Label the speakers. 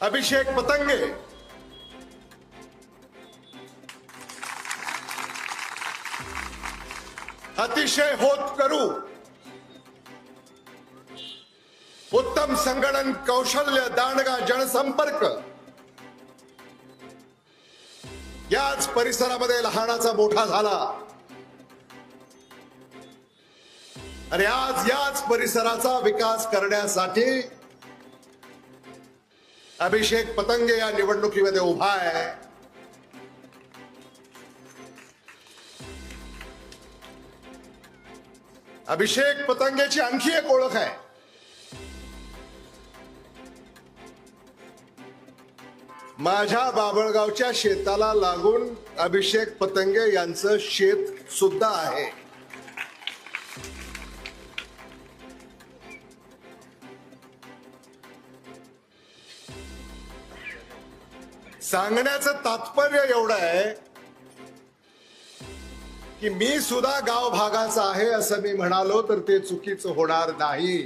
Speaker 1: अभिषेक पतंगे. अतिशय होत करू. उत्तम संगणन कौशल्य दांडगा जनसंपर्क. याच परिसरामध्ये लहानाचा मोठा झाला. आणि आज याच परिसराचा विकास करण्यासाठी अभिषेक पतंगे या निवडणुकीमध्ये उभा आहे. अभिषेक पतंगेची आणखी एक ओळख आहे. माझ्या बाबळगावच्या शेताला लागून अभिषेक पतंगे यांचं शेत सुद्धा आहे. सांगण्याचं तात्पर्य एवढं आहे की मी सुद्धा गाव भागाचा आहे असं मी म्हणालो तर ते चुकीचं होणार नाही.